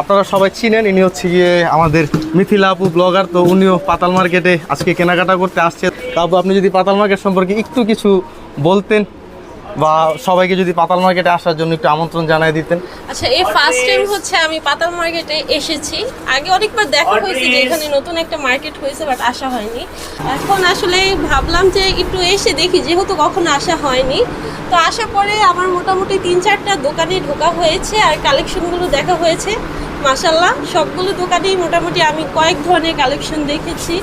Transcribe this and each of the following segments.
আপনারা সবাই চিনেন ইনি হচ্ছে গিয়ে আমাদের মিথিলা আপু ব্লগার। তো উনিও পাতাল মার্কেটে আজকে কেনাকাটা করতে আসছে। তো আপু আপনি যদি পাতাল মার্কেট সম্পর্কে একটু কিছু বলতেন বা সবাইকে যদি পাতাল মার্কেটে আসার জন্য একটু আমন্ত্রণ জানাই দিতেন। আচ্ছা এই ফার্স্ট টাইম হচ্ছে আমি পাতাল মার্কেটে এসেছি। আগে অনেকবার দেখা হয়েছে যে এখানে নতুন একটা মার্কেট হয়েছে বাট আসা হয়নি। এখন আসলে ভাবলাম যে একটু এসে দেখি যেহেতু কখনো আসা হয়নি। তো আসার পরে আমার মোটামুটি তিন চারটা দোকানে ঢোকা হয়েছে আর কালেকশনগুলো দেখা হয়েছে। মাসাল্লাহ সবগুলো দোকানেই মোটামুটি আমি কয়েক ধরনের কালেকশন দেখেছি।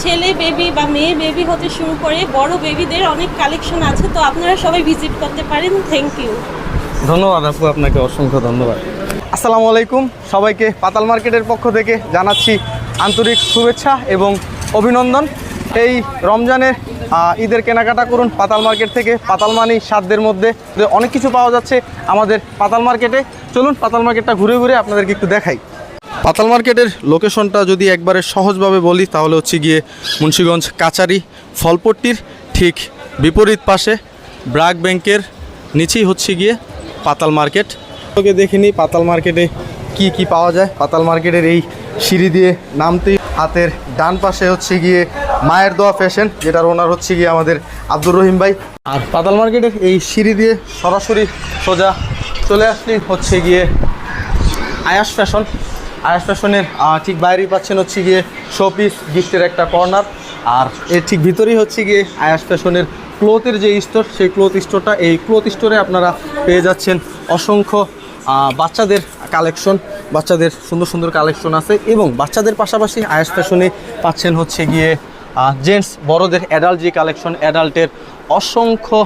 ছেলে বেবি বা মেয়ে বেবি হতে শুরু করে বড় বেবিদের অনেক কালেকশন আছে, তো আপনারা সবাই ভিজিট করতে পারেন। থ্যাংক ইউ ধন্যবাদ আপু, আপনাকে অসংখ্য ধন্যবাদ। আসসালামু আলাইকুম, সবাইকে পাতাল মার্কেটের পক্ষ থেকে জানাচ্ছি আন্তরিক শুভেচ্ছা এবং অভিনন্দন। এই রমজানের ঈদের কেনাকাটা করুন পাতাল মার্কেট থেকে। পাতাল মানি সাধ্যের মধ্যে অনেক কিছু পাওয়া যাচ্ছে আমাদের পাতাল মার্কেটে। চলুন পাতাল মার্কেটটা ঘুরে ঘুরে আপনাদেরকে একটু দেখাই। পাতাল মার্কেটের লোকেশনটা যদি একবারে সহজভাবে বলি, তাহলে হচ্ছে গিয়ে মুন্সীগঞ্জ কাচারি ফলপট্টির ঠিক বিপরীত পাশে ব্রাক ব্যাংকের নিচেই হচ্ছে গিয়ে পাতাল মার্কেট। তোকে দেখিনি পাতাল মার্কেটে কি কি পাওয়া যায়। পাতাল মার্কেটের এই সিঁড়ি দিয়ে নামতেই হাতের ডান পাশে হচ্ছে গিয়ে মায়ের দোয়া ফ্যাশন যেটার ওনার হচ্ছে গিয়ে আমাদের আব্দুর রহিম ভাই। আর পাতাল মার্কেটের এই সিঁড়ি দিয়ে সরাসরি সোজা চলে আসলি হচ্ছে গিয়ে আয়াস ফ্যাশন। আয়াস ফ্যাশনের ঠিক বাইরেই পাচ্ছেন হচ্ছে গিয়ে শোপিস গিফটের একটা কর্নার আর এর ঠিক ভিতরেই হচ্ছে গিয়ে আয়াস ফ্যাশনের ক্লোথের যে স্টোর সেই ক্লোথ স্টোরটা এই ক্লোথ স্টোরে আপনারা পেয়ে যাচ্ছেন অসংখ্য বাচ্চাদের কালেকশন বাচ্চাদের সুন্দর সুন্দর কালেকশন আছে এবং বাচ্চাদের পাশাপাশি আয়াস ফ্যাশনে পাচ্ছেন হচ্ছে গিয়ে জেন্টস বড়দের অ্যাডাল্ট যে কালেকশন অ্যাডাল্টের অসংখ্য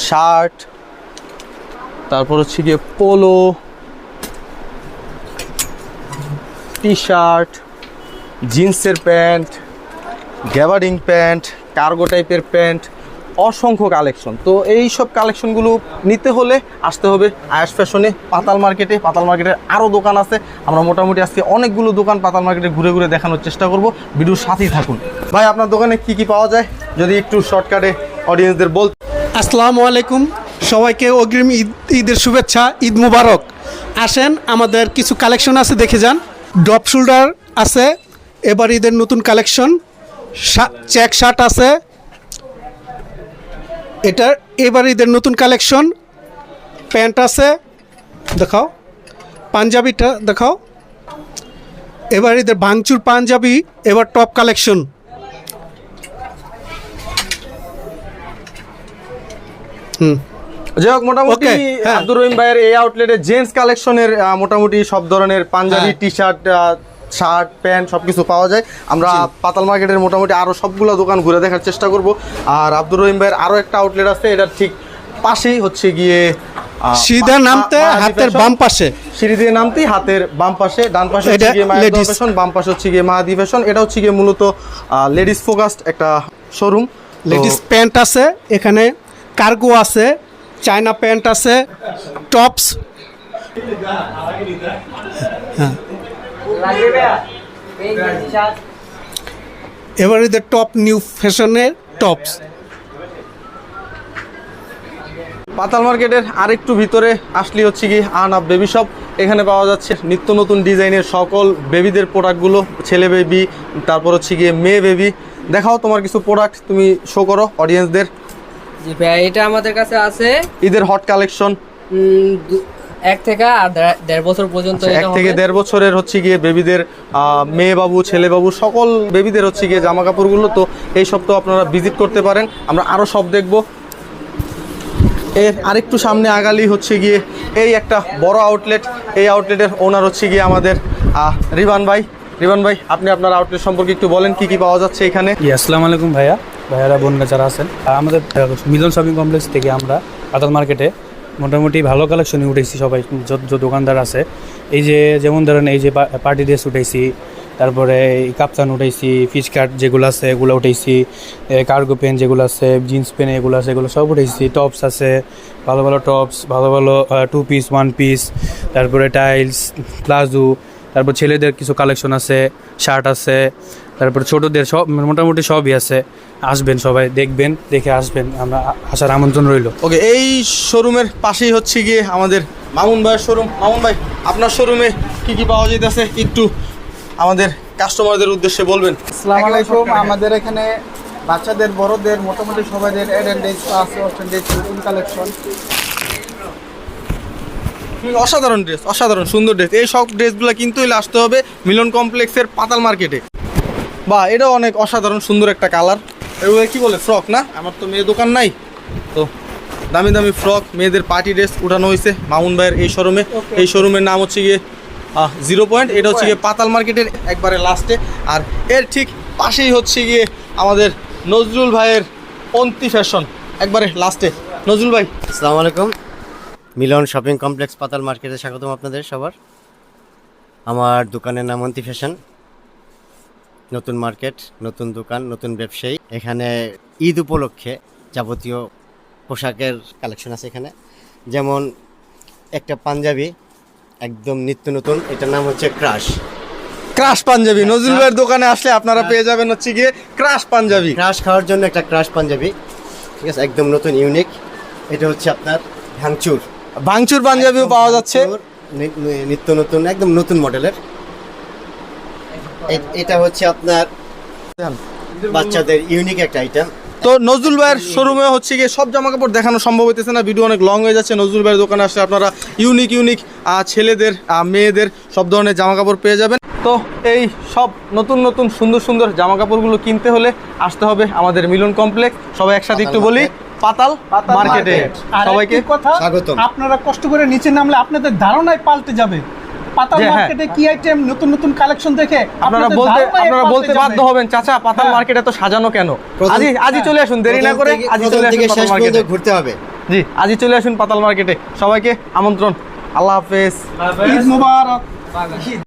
শার্ট তারপর হচ্ছে গিয়ে পোলো টি শার্ট জিন্সের প্যান্ট গ্যাবার্ডিং প্যান্ট, কার্গো টাইপের প্যান্ট, অসংখ্য কালেকশন। তো এই সব কালেকশনগুলো নিতে হলে আসতে হবে আয়াস ফ্যাশনে, পাতাল মার্কেটে। পাতাল মার্কেটের আরও দোকান আছে। আমরা মোটামুটি আজকে অনেকগুলো দোকান পাতাল মার্কেটে ঘুরে ঘুরে দেখানোর চেষ্টা করব। ভিডিওর সাথেই থাকুন। ভাই, আপনার দোকানে কি কি পাওয়া যায়? যদি একটু শর্টকাটে অডিয়েন্সদের বল আসসালামু আলাইকুম। সবাইকে অগ্রিম ঈদ, ঈদের শুভেচ্ছা, ঈদ মুবারক। আসেন, আমাদের কিছু কালেকশন আছে, দেখে যান। ড্রপ শোল্ডার আছে, এবার ঈদের নতুন কালেকশন। চেক শার্ট আছে। এটার এবার ঈদের নতুন কালেকশন। প্যান্ট আছে, দেখাও। পাঞ্জাবিটা দেখাও। এবার ঈদের ভাঙচুর পাঞ্জাবি, এবার টপ কালেকশন। যাই হোক মোটামুটি হ্যাঁ। আব্দুর রহিম ভাইয়ের এই আউটলেটে জেন্টস কালেকশনের মোটামুটি সব ধরনের panjabi. T shirt shirt pant সব কিছু পাওয়া যায়। আমরা পাতাল মার্কেটের মোটামুটি আরও সবগুলো দোকান ঘুরে দেখার চেষ্টা করব। আর আব্দুর রহিম ভাইয়ের আরও একটা আউটলেট আছে এটার ঠিক পাশেই হচ্ছে গিয়ে সিধা নামতে হাতের বাম পাশে। সিঁড়ি দিয়ে নামতেই হাতের বাম পাশে ডান পাশে হচ্ছে গিয়ে মায়ের দোয়া ফ্যাশন বাম পাশে হচ্ছে গিয়ে মাহাদি ফ্যাশন এটা হচ্ছে গিয়ে মূলত লেডিস ফোকাসড একটা শোরুম লেডিস প্যান্ট আছে এখানে কার্গো আছে চায়না প্যান্ট আছে, টপস। এবার এদের টপ নিউ ফ্যাশনের টপস। পাতাল মার্কেটের আরেকটু ভিতরে আসলি হচ্ছে কি আন আপ বেবি শপ এখানে পাওয়া যাচ্ছে নিত্য নতুন ডিজাইনের সকল বেবিদের প্রোডাক্টগুলো, ছেলে বেবি, তারপর হচ্ছে গিয়ে মেয়ে বেবি। দেখাও তোমার কিছু প্রোডাক্ট তুমি শো করো অডিয়েন্সদের জি ভাই এটা আমাদের কাছে আছে। ঈদের হট কালেকশন। এক থেকে আর দেড়- বছর পর্যন্ত এক থেকে দেড় বছরের হচ্ছে গিয়ে বেবিদের মেয়ে বাবু ছেলে বাবু সকল বেবিদের হচ্ছে গিয়ে জামা কাপড়গুলো তো এই সব তো আপনারা ভিজিট করতে পারেন। আমরা আরও সব দেখব। এর আরেকটু সামনে আগালি হচ্ছে গিয়ে এই একটা বড় আউটলেট এই আউটলেটের ওনার হচ্ছে গিয়ে আমাদের রিবান ভাই। রিবান ভাই আপনি আপনার আউটলেট সম্পর্কে একটু বলেন কি কি পাওয়া যাচ্ছে এখানে? আসসালামু আলাইকুম ভাইয়া। ভাইয়ারা, বোনরা যারা আছেন আমাদের মিলন শপিং কমপ্লেক্স থেকে আমরা পাতাল মার্কেটে মোটামুটি ভালো কালেকশনে উঠেছি সবাই, যত দোকানদার আছে। এই যে, যেমন ধরেন এই যে পার্টি ড্রেস উঠেছি, তারপরে এই কাপ্তান উঠেছি, ফিশ কাট যেগুলো আছে, এগুলো উঠেছি কার্গো পেন যেগুলো আছে, জিন্স পেন এগুলো আছে, এগুলো সব উঠেছি। টপস আছে, ভালো ভালো টপস, ভালো ভালো টু পিস ওয়ান পিস তারপরে টাইলস প্লাজো তারপর ছেলেদের কিছু কালেকশন আছে শার্ট আছে তারপর ছোটদের সব মোটামুটি সবই আছে। আসবেন সবাই দেখবেন দেখে আসবেন আমরা আসার আমন্ত্রণ রইল। ওকে এই শোরুমের পাশেই হচ্ছে গিয়ে আমাদের মামুন ভাইয়ের শোরুম মামুন ভাই আপনার শোরুমে কি কি পাওয়া যাইতেছে? একটু আমাদের কাস্টমারদের উদ্দেশ্যে বলবেন। আসসালামু আলাইকুম আমাদের এখানে বাচ্চাদের বড়দের মোটামুটি সবাইদের এডেন ডেজ আছে ডেজ কালেকশন অসাধারণ ড্রেস অসাধারণ সুন্দর ড্রেস এই সব ড্রেসগুলো কিন্তু আসতে হবে মিলন কমপ্লেক্সের পাতাল মার্কেটে বা এটাও অনেক অসাধারণ সুন্দর একটা কালার এগুলো কি বলে ফ্রক না? আমার তো মেয়ে দোকান নাই। তো দামি দামি ফ্রক মেয়েদের পার্টি ড্রেস উঠানো হয়েছে মামুন ভাইয়ের এই শোরুমে এই শোরুমের নাম হচ্ছে গিয়ে জিরো পয়েন্ট এটা হচ্ছে গিয়ে পাতাল মার্কেটের একবারে লাস্টে আর এর ঠিক পাশেই হচ্ছে গিয়ে আমাদের নজরুল ভাইয়ের অন্তি ফ্যাশন একবারে লাস্টে নজরুল ভাই। আসসালামু আলাইকুম। মিলন শপিং কমপ্লেক্স পাতাল মার্কেটে স্বাগতম আপনাদের সবার। আমার দোকানের নাম অন্তি ফ্যাশন। নতুন মার্কেট নতুন দোকান নতুন ব্যবসায়ী। এখানে ঈদ উপলক্ষে যাবতীয় পোশাকের কালেকশন আছে এখানে। যেমন একটা পাঞ্জাবি একদম নিত্য নতুন। এটার নাম হচ্ছে ক্রাশ। ক্রাশ পাঞ্জাবি। নজরুল ভাইয়ের দোকানে আসলে আপনারা পেয়ে যাবেন হচ্ছে গিয়ে ক্রাশ পাঞ্জাবি। ক্রাশ খাওয়ার জন্য একটা ক্রাশ পাঞ্জাবি। ঠিক আছে একদম নতুন ইউনিক। এটা হচ্ছে আপনার ভাঙচুর। ভাঙচুর পাঞ্জাবিও পাওয়া যাচ্ছে। নিত্য নতুন একদম নতুন মডেলের। এটা হচ্ছে আপনার বাচ্চাদের ইউনিক একটা আইটেম তো নজরুল ভাইয়ের শোরুমে হচ্ছে গিয়ে সব জামা কাপড় দেখানো সম্ভব হইতেছে না ভিডিও অনেক লং হয়ে যাচ্ছে। নজরুল ভাইয়ের দোকানে আসলে আপনারা ইউনিক ইউনিক ছেলেদের মেয়েদের সব ধরনের জামা কাপড় পেয়ে যাবেন। তো এই সব নতুন নতুন সুন্দর সুন্দর জামা কাপড়গুলো কিনতে হলে আসতে হবে আমাদের মিলন কমপ্লেক্স সবাই একসাথে একটু বলি পাতাল মার্কেটে সবাইকে কথা। আপনারা কষ্ট করে নিচে নামলে আপনাদের ধারণায় পাল্টে যাবে। পাতাল হ্যাঁ। মার্কেটে কি আইটেম নতুন নতুন কালেকশন দেখে আপনারা বলতে ধারণাই আপনারা পাল্টে বলতে যাবে। বাধ্য হবেন চাচা পাতাল হ্যাঁ। মার্কেট এত সাজানো কেন? প্রথম- আজই আজই চলে আসুন দেরি না করে থেকে- আজই চলে আসুন পাতাল মার্কেটে ঘুরতে হবে। জি আজই চলে আসুন পাতাল মার্কেটে সবাইকে আমন্ত্রণ। আল্লাহ হাফেজ। ঈদ মুবারক।